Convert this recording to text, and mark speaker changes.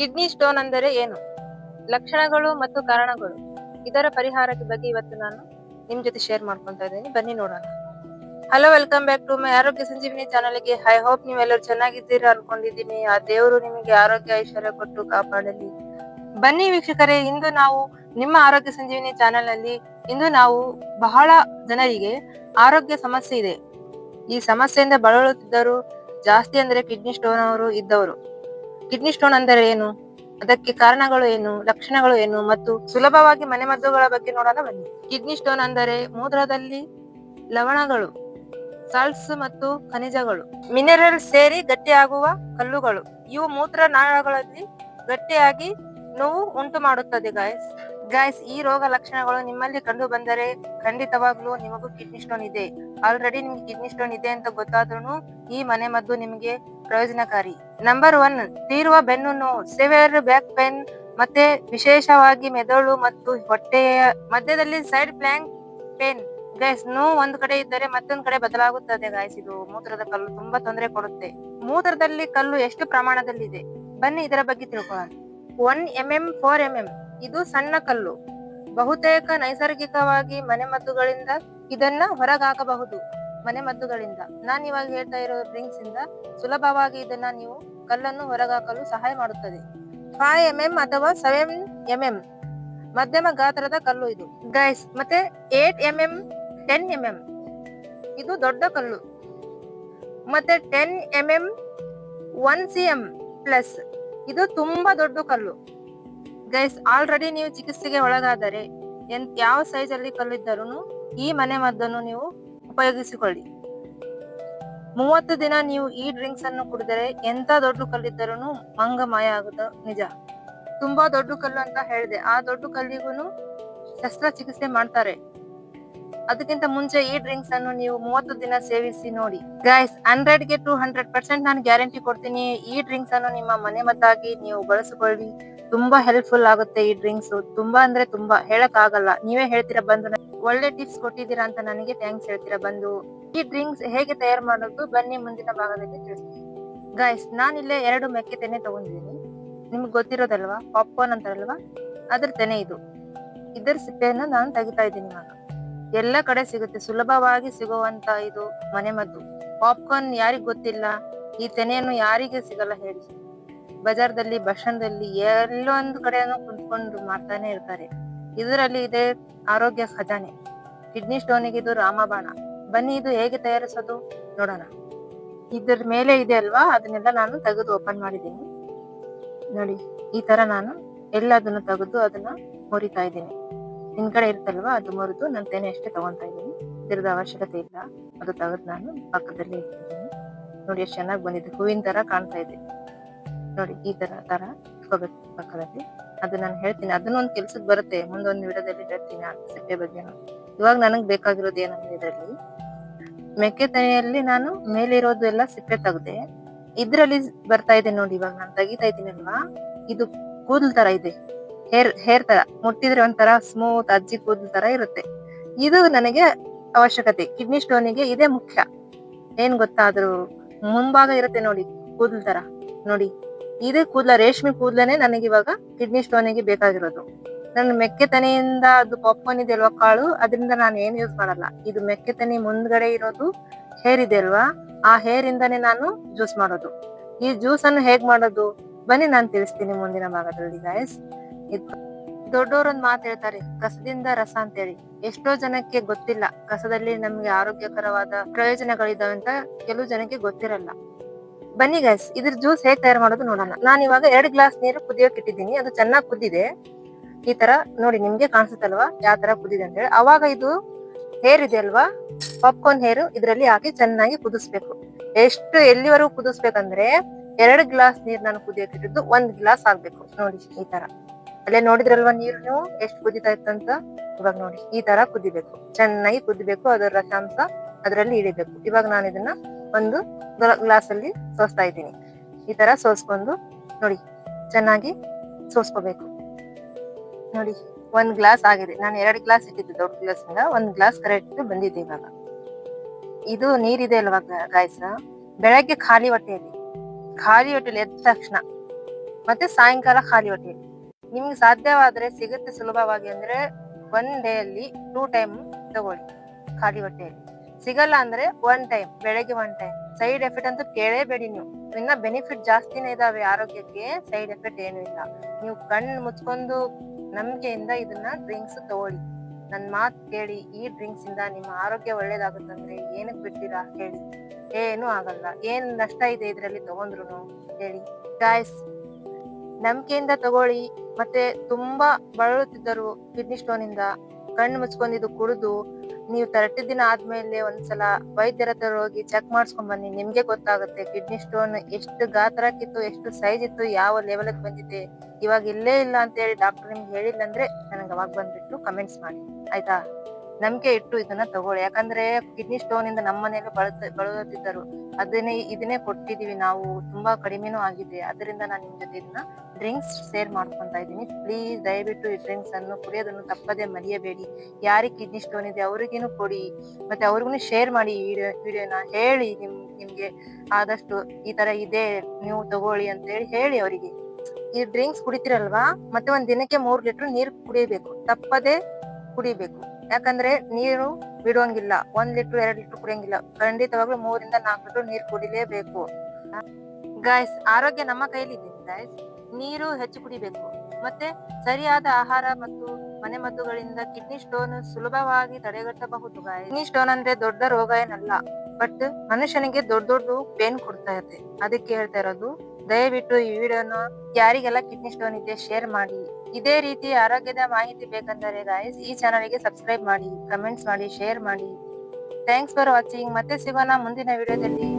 Speaker 1: Kidney stone ಅಂದರೆ ಏನು? ಲಕ್ಷಣಗಳು ಮತ್ತು ಕಾರಣಗಳು. ಇದರ ಪರಿಹಾರದ ಬಗ್ಗೆ ಇವತ್ತು ನಾನು ನಿಮ್ ಜೊತೆ ಶೇರ್ ಮಾಡ್ಕೊಂತ ಇದ್ದೀನಿ. ಬನ್ನಿ ನೋಡೋಣ. Hello welcome back to my Arogya Sanjeevini ಚಾನಲ್ಗೆ. ಐ ಹೋಪ್ ನೀವೆಲ್ಲರೂ ಚೆನ್ನಾಗಿದ್ದೀರಾ ಅನ್ಕೊಂಡಿದ್ದೀನಿ. ಆ ದೇವರು ನಿಮಗೆ ಆರೋಗ್ಯ ಐಶ್ವರ್ಯ ಕೊಟ್ಟು ಕಾಪಾಡಲಿ. ಬನ್ನಿ ವೀಕ್ಷಕರೇ, ಇಂದು ನಾವು ನಿಮ್ಮ ಆರೋಗ್ಯ ಸಂಜೀವಿನಿ ಚಾನೆಲ್ನಲ್ಲಿ ಇಂದು ನಾವು ಬಹಳ ಜನರಿಗೆ ಆರೋಗ್ಯ ಸಮಸ್ಯೆ ಇದೆ. ಈ ಸಮಸ್ಯೆಯಿಂದ ಬಳಲುತ್ತಿದ್ದರು ಜಾಸ್ತಿ ಅಂದ್ರೆ ಕಿಡ್ನಿ ಸ್ಟೋನ್ ಅವರು ಇದ್ದವರು. ಕಿಡ್ನಿ ಸ್ಟೋನ್ ಅಂದರೆ ಏನು? ಅದಕ್ಕೆ ಕಾರಣಗಳು ಏನು? ಲಕ್ಷಣಗಳು ಏನು? ಮತ್ತು ಸುಲಭವಾಗಿ ಮನೆಮದ್ದುಗಳ ಬಗ್ಗೆ ನೋಡೋಣ ಬನ್ನಿ. ಕಿಡ್ನಿ ಸ್ಟೋನ್ ಅಂದರೆ ಮೂತ್ರದಲ್ಲಿ ಲವಣಗಳು ಸಾಲ್ಟ್ಸ್ ಮತ್ತು ಖನಿಜಗಳು. ಮಿನರಲ್ ಸೇರಿ ಗಟ್ಟಿಯಾಗುವ ಕಲ್ಲುಗಳು. ಇವು ಮೂತ್ರ ನಾಳಗಳಲ್ಲಿ ಗಟ್ಟಿಯಾಗಿ ನೋವು ಉಂಟು ಮಾಡುತ್ತದೆ ಗಾಯಸ್ ಗಾಯ್ಸ್ ಈ ರೋಗ ಲಕ್ಷಣಗಳು ನಿಮ್ಮಲ್ಲಿ ಕಂಡು ಬಂದರೆ ಖಂಡಿತವಾಗ್ಲೂ ನಿಮಗೂ ಕಿಡ್ನಿ ಸ್ಟೋನ್ ಇದೆ. ಆಲ್ರೆಡಿ ನಿಮ್ಗೆ ಕಿಡ್ನಿ ಸ್ಟೋನ್ ಇದೆ ಅಂತ ಗೊತ್ತಾದ್ರೂ ಈ ಮನೆ ಮದ್ದು ನಿಮಗೆ ಪ್ರಯೋಜನಕಾರಿ. ನಂಬರ್ ಒನ್ ತೀರುವ ಬೆನ್ನು ನೋವು ಸಿವಿಯರ್ ಬ್ಯಾಕ್ ಪೇನ್ ಮತ್ತೆ ವಿಶೇಷವಾಗಿ ಮೆದುಳು ಮತ್ತು ಹೊಟ್ಟೆಯ ಮಧ್ಯದಲ್ಲಿ ಸೈಡ್ ಪ್ಲಾಂಕ್ ಪೇನ್ ಗೈಸ್ ನೋವು ಒಂದ್ ಕಡೆ ಇದ್ದರೆ ಮತ್ತೊಂದ್ ಕಡೆ ಬದಲಾಗುತ್ತದೆ ಗಾಯ್ಸ್ ಇದು ಮೂತ್ರದ ಕಲ್ಲು ತುಂಬಾ ತೊಂದರೆ ಕೊಡುತ್ತೆ. ಮೂತ್ರದಲ್ಲಿ ಕಲ್ಲು ಎಷ್ಟು ಪ್ರಮಾಣದಲ್ಲಿ ಇದೆ ಬನ್ನಿ ಇದರ ಬಗ್ಗೆ ತಿಳ್ಕೊಳ್ಳೋಣ. One M M four M M ಇದು ಸಣ್ಣ ಕಲ್ಲು. ಬಹುತೇಕ ನೈಸರ್ಗಿಕವಾಗಿ ಮನೆಮದ್ದುಗಳಿಂದ ಇದನ್ನ ಹೊರಗಾಕಬಹುದು. ಮನೆಮದ್ದುಗಳಿಂದ. ನಾನು ಇವಾಗ ಹೇಳ್ತಾ ಇರೋ ಡ್ರಿಂಕ್ಸ್ ಇಂದ ಸುಲಭವಾಗಿ ಇದನ್ನ ನೀವು ಕಲ್ಲನ್ನು ಹೊರಗಾಕಲು ಸಹಾಯ ಮಾಡುತ್ತದೆ. ಫೈವ್ ಎಂ ಎಂ ಅಥವಾ ಸೆವೆನ್ ಎಂ ಎಂ ಮಧ್ಯಮ ಗಾತ್ರದ ಕಲ್ಲು ಇದು. ಗೈಸ್ ಮತ್ತೆ eight M M ten M M ಇದು ದೊಡ್ಡ ಕಲ್ಲು. ಮತ್ತೆ ten M M one C M plus ಇದು ತುಂಬಾ ದೊಡ್ಡ ಕಲ್ಲು. ಗೈಸ್ ಆಲ್ರೆಡಿ ನೀವು ಚಿಕಿತ್ಸೆಗೆ ಒಳಗಾದರೆ ಎಂತ ಯಾವ ಸೈಜ್ ಅಲ್ಲಿ ಕಲ್ಲಿದ್ದರೂ ಈ ಮನೆ ಮದ್ದನ್ನು ನೀವು ಉಪಯೋಗಿಸಿಕೊಳ್ಳಿ. ಮೂವತ್ತು ದಿನ ನೀವು ಈ ಡ್ರಿಂಕ್ಸ್ ಅನ್ನು ಕುಡಿದರೆ ಎಂತ ದೊಡ್ಡ ಕಲ್ಲಿದ್ದರೂ ಮಂಗ ಮಾಯ ಆಗುದ ನಿಜ. ತುಂಬಾ ದೊಡ್ಡ ಕಲ್ಲು ಅಂತ ಹೇಳಿದೆ. ಆ ದೊಡ್ಡ ಕಲ್ಲಿಗೂ ಶಸ್ತ್ರಚಿಕಿತ್ಸೆ ಮಾಡ್ತಾರೆ. ಅದಕ್ಕಿಂತ ಮುಂಚೆ ಈ ಡ್ರಿಂಕ್ಸ್ ಅನ್ನು ನೀವು ಮೂವತ್ತು ದಿನ ಸೇವಿಸಿ ನೋಡಿ. ಗೈಸ್ ಹಂಡ್ರೆಡ್ಗೆ ಟು ಹಂಡ್ರೆಡ್ ಪರ್ಸೆಂಟ್ ನಾನು ಗ್ಯಾರಂಟಿ ಕೊಡ್ತೀನಿ ಈ ಡ್ರಿಂಕ್ಸ್ ಅನ್ನು ನಿಮ್ಮ ಮನೆ ಮದ್ದಾಗಿ ನೀವು ಬಳಸಿಕೊಳ್ಳಿ. ತುಂಬಾ ಹೆಲ್ಪ್ಫುಲ್ ಆಗುತ್ತೆ ಈ ಡ್ರಿಂಕ್ಸ್ ತುಂಬಾ ಅಂದ್ರೆ ತುಂಬಾ ಹೇಳಕ್ ಆಗಲ್ಲ ನೀವೇ ಹೇಳ್ತೀರಾ ಬಂದು ಒಳ್ಳೆ ಟಿಪ್ಸ್ ಕೊಟ್ಟಿದ್ದೀರಾ ಅಂತ ನನಗೆ ಥ್ಯಾಂಕ್ಸ್ ಹೇಳ್ತೀರಾ ಬಂದು. ಈ ಡ್ರಿಂಕ್ಸ್ ಹೇಗೆ ತಯಾರು ಮಾಡೋದು ಬನ್ನಿ ಮುಂದಿನ ಭಾಗದಲ್ಲಿ ತಿಳಿಸ್ತೀನಿ. ಗೈಸ್ ನಾನಿಲ್ಲೇ ಎರಡು ಮೆಕ್ಕೆ ತೆನೆ ತಗೊಂಡಿದ್ದೀನಿ. ನಿಮ್ಗೆ ಗೊತ್ತಿರೋದಲ್ವಾ? ಪಾಪ್ಕಾರ್ನ್ ಅಂತಾರಲ್ವಾ? ಅದ್ರ ತೆನೆ ಇದು. ಇದರ ಸಿಪ್ಪೆಯನ್ನು ನಾನು ತೆಗಿತಾ ಇದ್ದೀನಿ ಇವಾಗ. ಎಲ್ಲ ಕಡೆ ಸಿಗುತ್ತೆ. ಸುಲಭವಾಗಿ ಸಿಗುವಂತ ಇದು ಮನೆ ಮದ್ದು ಪಾಪ್ಕಾರ್ನ್ ಯಾರಿಗ ಗೊತ್ತಿಲ್ಲ? ಈ ತೆನೆಯನ್ನು ಯಾರಿಗೆ ಸಿಗಲ್ಲ ಹೇಳಿ. ಬಜಾರ್ದಲ್ಲಿ, ಬಸ್ ಎಲ್ಲೊಂದು ಕಡೆನೂ ಕುಂತ್ಕೊಂಡು ಮಾಡ್ತಾನೆ ಇರ್ತಾರೆ. ಇದರಲ್ಲಿ ಇದೆ ಆರೋಗ್ಯ ಖಜಾನೆ. ಕಿಡ್ನಿ ಸ್ಟೋನಿಗೆ ಇದು ರಾಮಬಾಣ. ಬನ್ನಿ, ಇದು ಹೇಗೆ ತಯಾರಿಸೋದು ನೋಡೋಣ. ಇದ್ರ ಮೇಲೆ ಇದೆ ಅಲ್ವಾ? ಅದನ್ನೆಲ್ಲ ನಾನು ತೆಗೆದು ಓಪನ್ ಮಾಡಿದ್ದೀನಿ. ನೋಡಿ, ಈ ತರ ನಾನು ಎಲ್ಲದನ್ನು ತೆಗೆದು ಅದನ್ನ ಮುರಿತಾ ಇದ್ದೀನಿ. ಹಿಂದ್ಗಡೆ ಇರ್ತಲ್ವಾ ಅದು ಮುರಿದು ನನ್ನ ತೆನೆ ಅಷ್ಟೇ ತಗೊಂತಾ ಇದ್ದೀನಿ. ಇದ್ರದ ಅವಶ್ಯಕತೆ ಇಲ್ಲ. ಅದು ತೆಗೆದು ನಾನು ಪಕ್ಕದಲ್ಲಿ ಇಟ್ಟಿದ್ದೀನಿ. ನೋಡಿ, ಎಷ್ಟು ಚೆನ್ನಾಗಿ ಬಂದಿದೆ. ಹೂವಿನ ತರ ಕಾಣ್ತಾ ಇದೆ. ನೋಡಿ, ಈ ತರ ತರ ಇಟ್ಕೋಬೇಕು ಪಕ್ಕದಲ್ಲಿ. ಅದು ನಾನು ಹೇಳ್ತೀನಿ. ಅದನ್ನೊಂದು ಕೆಲ್ಸಕ್ಕೆ ಬರುತ್ತೆ. ಮುಂದೊಂದು ವಿಡಿಯೋದಲ್ಲಿ ಹೇಳ್ತೀನಿ ಆ ಸಿಪ್ಪೆ ಬಗ್ಗೆ. ಇವಾಗ ನನಗೆ ಬೇಕಾಗಿರೋದು ಏನಂದ್ರೆ ಇದರಲ್ಲಿ ಮೆಕ್ಕೆ ತೆನೆಯಲ್ಲಿ ನಾನು ಮೇಲಿರೋದು ಎಲ್ಲ ಸಿಪ್ಪೆ ತೆಗ್ದೆ, ಇದ್ರಲ್ಲಿ ಬರ್ತಾ ಇದೆ ನೋಡಿ ಇವಾಗ ನಾನು ತೆಗಿತಾ ಇದ್ದೀನಲ್ವಾ ಇದು ಕೂದಲ್ ತರ ಇದೆ. ಹೇರ್ ಹೇರ್ ತರ. ಮುಟ್ಟಿದ್ರೆ ಒಂಥರ ಸ್ಮೂತ್ ಅಜ್ಜಿ ಕೂದಲ್ ತರ ಇರುತ್ತೆ. ಇದು ನನಗೆ ಅವಶ್ಯಕತೆ. ಕಿಡ್ನಿ ಸ್ಟೋನಿಗೆ ಇದೇ ಮುಖ್ಯ. ಏನ್ ಗೊತ್ತಾದ್ರು ಮುಂಭಾಗ ಇರುತ್ತೆ ನೋಡಿ, ಕೂದಲ್ ತರ. ನೋಡಿ. ಇದೇ ಕೂದಲ, ರೇಷ್ಮೆ ಕೂದಲನೇ ನನಗೆ ಇವಾಗ ಕಿಡ್ನಿ ಸ್ಟೋನಿಗೆ ಬೇಕಾಗಿರೋದು. ನನ್ನ ಮೆಕ್ಕೆತನೆಯಿಂದ ಅದು ಪಾಪ್ಕಾರ್ನ್ ಇದೆ ಅಲ್ವಾ ಕಾಳು, ಅದರಿಂದ ನಾನು ಏನು ಯೂಸ್ ಮಾಡಲ್ಲ. ಇದು ಮೆಕ್ಕೆತನೆ ಮುಂದ್ಗಡೆ ಇರೋದು ಹೇರ್ ಇದೆ ಅಲ್ವಾ? ಆ ಹೇರ್ ಇಂದಾನೆ ನಾನು ಜ್ಯೂಸ್ ಮಾಡೋದು. ಈ ಜ್ಯೂಸ್ ಅನ್ನು ಹೇಗ್ ಮಾಡೋದು? ಬನ್ನಿ ನಾನು ತಿಳಿಸ್ತೀನಿ ಮುಂದಿನ ಭಾಗದಲ್ಲಿ ಗಾಯಸ್ ದೊಡ್ಡವರೊಂದ್ ಮಾತು ಹೇಳ್ತಾರೆ, ಕಸದಿಂದ ರಸ ಅಂತೇಳಿ. ಎಷ್ಟೋ ಜನಕ್ಕೆ ಗೊತ್ತಿಲ್ಲ. ಕಸದಲ್ಲಿ ನಮ್ಗೆ ಆರೋಗ್ಯಕರವಾದ ಪ್ರಯೋಜನಗಳಿದಾವೆ ಅಂತ ಕೆಲವು ಜನಕ್ಕೆ ಗೊತ್ತಿರಲ್ಲ. ಬನ್ನಿ ಗೈಸ್ ಇದ್ರ ಜ್ಯೂಸ್ ಹೇಗೆ ತಯಾರು ಮಾಡೋದು ನೋಡೋಣ. ನಾನು ಇವಾಗ ಎರಡು ಗ್ಲಾಸ್ ನೀರು ಕುದಿಯೋಕೆ ಇಟ್ಟಿದ್ದೀನಿ, ಅದು ಚೆನ್ನಾಗಿ ಕುದ್ದಿದೆ ಈ ತರ ನೋಡಿ ನಿಮ್ಗೆ ಕಾಣಿಸುತ್ತಲ್ವಾ? ಯಾವ ತರ ಕುದಿದೆ ಅಂತ ಹೇಳಿ. ಅವಾಗ ಇದು ಹೇರ್ ಇದೆ ಅಲ್ವಾ? ಪಾಪ್ಕಾರ್ನ್ ಹೇರ್ ಇದರಲ್ಲಿ ಹಾಕಿ ಚೆನ್ನಾಗಿ ಕುದಿಸ್ಬೇಕು. ಎಷ್ಟು ಎಲ್ಲಿವರೆಗೂ ಕುದಿಸ್ಬೇಕಂದ್ರೆ ಎರಡು ಗ್ಲಾಸ್ ನೀರ್ ನಾನು ಕುದಿಯೋಕೆ ಇಟ್ಟಿದ್ದು ಒಂದ್ ಗ್ಲಾಸ್ ಆಗ್ಬೇಕು. ನೋಡಿ ಈ ತರ. ಅಲ್ಲೇ ನೋಡಿದ್ರಲ್ವಾ ನೀರು ನೀವು? ಎಷ್ಟು ಕುದಿತಾ ಇತ್ತಂತ ಇವಾಗ ನೋಡಿ, ಈ ತರ ಕುದಿಬೇಕು. ಚೆನ್ನಾಗಿ ಕುದಿಬೇಕು, ಅದರ ರಸಾಂಶ ಅದರಲ್ಲಿ ಇಳಿಬೇಕು. ಇವಾಗ ನಾನು ಇದನ್ನ ಒಂದು ಗ್ಲಾಸ್ ಅಲ್ಲಿ ಸೋಸ್ತಾ ಇದ್ದೀನಿ. ಈ ತರ ಸೋಸ್ಕೊಂಡು ನೋಡಿ, ಚೆನ್ನಾಗಿ ಸೋಸ್ಕೋಬೇಕು. ನೋಡಿ, ಒಂದ್ ಗ್ಲಾಸ್ ಆಗಿದೆ. ನಾನು ಎರಡು ಗ್ಲಾಸ್ ಇಟ್ಟಿದ್ದೆ ದೊಡ್ಡ ಗ್ಲಾಸ್ ಇಂದ ಒಂದ್ ಗ್ಲಾಸ್ ಕರೆಕ್ಟ್ ಬಂದಿದೆ ಇವಾಗ. ಇದು ನೀರಿದೆ ಅಲ್ವಾ ಗಾಯಸ ಬೆಳಗ್ಗೆ ಖಾಲಿ ಹೊಟ್ಟೆಯಲ್ಲಿ. ಖಾಲಿ ಹೊಟ್ಟೆಯಲ್ಲಿ ಎದ್ದ ತಕ್ಷಣ. ಮತ್ತೆ ಸಾಯಂಕಾಲ ಖಾಲಿ ಹೊಟ್ಟೆಯಲ್ಲಿ. ನಿಮ್ಗೆ ಸಾಧ್ಯವಾದ್ರೆ ಸಿಗುತ್ತೆ ಸುಲಭವಾಗಿ ಅಂದ್ರೆ ಒನ್ ಡೇ ಅಲ್ಲಿ ಟೂ ಟೈಮ್ ತಗೊಳ್ಳಿ ಖಾಲಿ ಹೊಟ್ಟೆಯಲ್ಲಿ. ಸಿಗಲ್ಲ ಅಂದ್ರೆ ಒನ್ ಟೈಮ್ ಬೆಳಗ್ಗೆ ಒನ್ ಟೈಮ್ ಸೈಡ್ ಎಫೆಕ್ಟ್ ಅಂತೂ ಕೇಳೇಬೇಡಿ ನೀವು. ಇನ್ನ ಬೆನಿಫಿಟ್ ಜಾಸ್ತಿನೇ ಇದಾವೆ ಆರೋಗ್ಯಕ್ಕೆ ಸೈಡ್ ಎಫೆಕ್ಟ್ ಏನು ಇಲ್ಲ. ನೀವು ಕಣ್ಣು ಮುಚ್ಕೊಂಡು ನಂಬಿಕೆಯಿಂದ ಇದನ್ನ ಡ್ರಿಂಕ್ಸ್ ತಗೊಳ್ಳಿ. ನನ್ ಮಾತು ಕೇಳಿ, ಈ ಡ್ರಿಂಕ್ಸ್ ಇಂದ ನಿಮ್ಮ ಆರೋಗ್ಯ ಒಳ್ಳೇದಾಗುತ್ತಂದ್ರೆ ಏನಕ್ಕೆ ಬಿಡ್ತೀರಾ ಹೇಳಿ ಏನು ಆಗಲ್ಲ. ಏನ್ ನಷ್ಟ ಇದೆ ಇದರಲ್ಲಿ ತಗೊಂಡ್ರು ಹೇಳಿ. ಗಾಯ್ಸ್ ನಂಬಿಕೆಯಿಂದ ತಗೊಳ್ಳಿ. ಮತ್ತೆ ತುಂಬಾ ಬಳಲುತ್ತಿದ್ದರು ಕಿಡ್ನಿ ಸ್ಟೋನ್ ಇಂದ. ಕಣ್ಣು ಮುಚ್ಕೊಂಡಿದ್ದು ಕುಡಿದು ನೀವು ತರ್ಟಿ ದಿನ ಆದ್ಮೇಲೆ ಒಂದ್ಸಲ ವೈದ್ಯರ ಹತ್ರ ಹೋಗಿ ಚೆಕ್ ಮಾಡಿಸ್ಕೊಂಡ್ ಬನ್ನಿ. ನಿಮ್ಗೆ ಗೊತ್ತಾಗುತ್ತೆ ಕಿಡ್ನಿ ಸ್ಟೋನ್ ಎಷ್ಟು ಗಾತ್ರಕ್ಕಿತ್ತು ಎಷ್ಟು ಸೈಜ್ ಇತ್ತು, ಯಾವ ಲೆವೆಲ್ ಬಂದಿದೆ. ಇವಾಗ ಇಲ್ಲೇ ಇಲ್ಲ ಅಂತ ಹೇಳಿ ಡಾಕ್ಟರ್ ನಿಮ್ಗೆ ಹೇಳಿಲ್ಲ ಅಂದ್ರೆ ನನಗೆ ಅವಾಗ ಬಂದ್ಬಿಟ್ಟು ಕಮೆಂಟ್ಸ್ ಮಾಡಿ. ಆಯ್ತಾ? ನಂಬಿಕೆ ಇಟ್ಟು ಇದನ್ನ ತಗೊಳ್ಳಿ. ಯಾಕಂದ್ರೆ ಕಿಡ್ನಿ ಸ್ಟೋನ್ ಇಂದ ನಮ್ಮ ಮನೆಯಲ್ಲಿ ಬಳತ, ಬಳಲುತ್ತಿದ್ದರು. ಅದನ್ನೇ, ಇದನ್ನೇ ಕೊಟ್ಟಿದೀವಿ ನಾವು. ತುಂಬಾ ಕಡಿಮೆನೂ ಆಗಿದೆ. ಅದರಿಂದ ನಾನು ನಿಮ್ ಜೊತೆ ಇದನ್ನ ಡ್ರಿಂಕ್ಸ್ ಶೇರ್ ಮಾಡ್ಕೊಂತ ಇದ್ದೀನಿ. ಪ್ಲೀಸ್ ದಯವಿಟ್ಟು ಈ ಡ್ರಿಂಕ್ಸ್ ಅನ್ನು ಕುಡಿಯೋದನ್ನು ತಪ್ಪದೆ ಮರೆಯಬೇಡಿ. ಯಾರಿಗೆ ಕಿಡ್ನಿ ಸ್ಟೋನ್ ಇದೆ ಅವ್ರಿಗೇನು ಕೊಡಿ. ಮತ್ತೆ ಅವ್ರಿಗೂ ಶೇರ್ ಮಾಡಿ ಈ ವಿಡಿಯೋ ವಿಡಿಯೋನ ಹೇಳಿ ನಿಮ್, ನಿಮ್ಗೆ ಆದಷ್ಟು ಈ ತರ ಇದೆ, ನೀವು ತಗೊಳ್ಳಿ ಅಂತ ಹೇಳಿ ಹೇಳಿ ಅವರಿಗೆ. ಈ ಡ್ರಿಂಕ್ಸ್ ಕುಡಿತಿರಲ್ವಾ? ಮತ್ತೆ ಒಂದ್ ದಿನಕ್ಕೆ ಮೂರ್ ಲೀಟರ್ ನೀರ್ ಕುಡಿಬೇಕು ತಪ್ಪದೆ ಕುಡಿಬೇಕು. ಯಾಕಂದ್ರೆ ನೀರು ಬಿಡುವಂಗಿಲ್ಲ, ಒಂದ್ ಲೀಟರ್, ಎರಡ್ ಲೀಟರ್ ಕುಡಿಯಂಗಿಲ್ಲ. ಖಂಡಿತವಾಗ್ಲೂ ಮೂರಿಂದ ನಾಲ್ಕು ಲೀಟರ್ ನೀರ್ ಕುಡಿಲೇಬೇಕು. ಗಾಯ್ಸ್ ಆರೋಗ್ಯ ನಮ್ಮ ಕೈಲಿದೆ ಗಾಯ್ಸ್ ನೀರು ಹೆಚ್ಚು ಕುಡಿಬೇಕು. ಮತ್ತೆ ಸರಿಯಾದ ಆಹಾರ ಮತ್ತು ಮನೆಮದ್ದುಗಳಿಂದ ಕಿಡ್ನಿ ಸ್ಟೋನ್ ಸುಲಭವಾಗಿ ತಡೆಗಟ್ಟಬಹುದು ಗಾಯ ಕಿಡ್ನಿ ಸ್ಟೋನ್ ಅಂದ್ರೆ ದೊಡ್ಡ ರೋಗ ಏನಲ್ಲ ಬಟ್ ಮನುಷ್ಯನಿಗೆ ದೊಡ್ಡ ದೊಡ್ಡ ಪೇನ್ ಕೊಡ್ತಾ ಇರುತ್ತೆ ಅದಕ್ಕೆ ಹೇಳ್ತಾ ಇರೋದು ದಯವಿಟ್ಟು ಈ ವಿಡಿಯೋನ ಯಾರಿಗೆಲ್ಲ ಕಿಡ್ನಿ ಸ್ಟೋನ್ ಇದೆ ಶೇರ್ ಮಾಡಿ. ಇದೇ ರೀತಿ ಆರೋಗ್ಯದ ಮಾಹಿತಿ ಬೇಕಂದರೆ ಗಾಯ್ಸ್ ಈ ಚಾನಲ್ಗೆ ಸಬ್ಸ್ಕ್ರೈಬ್ ಮಾಡಿ ಕಮೆಂಟ್ಸ್ ಮಾಡಿ ಶೇರ್ ಮಾಡಿ. ಥ್ಯಾಂಕ್ಸ್ ಫಾರ್ ವಾಚಿಂಗ್ ಮತ್ತೆ ಸಿಗೋಣ ಮುಂದಿನ ವಿಡಿಯೋದಲ್ಲಿ.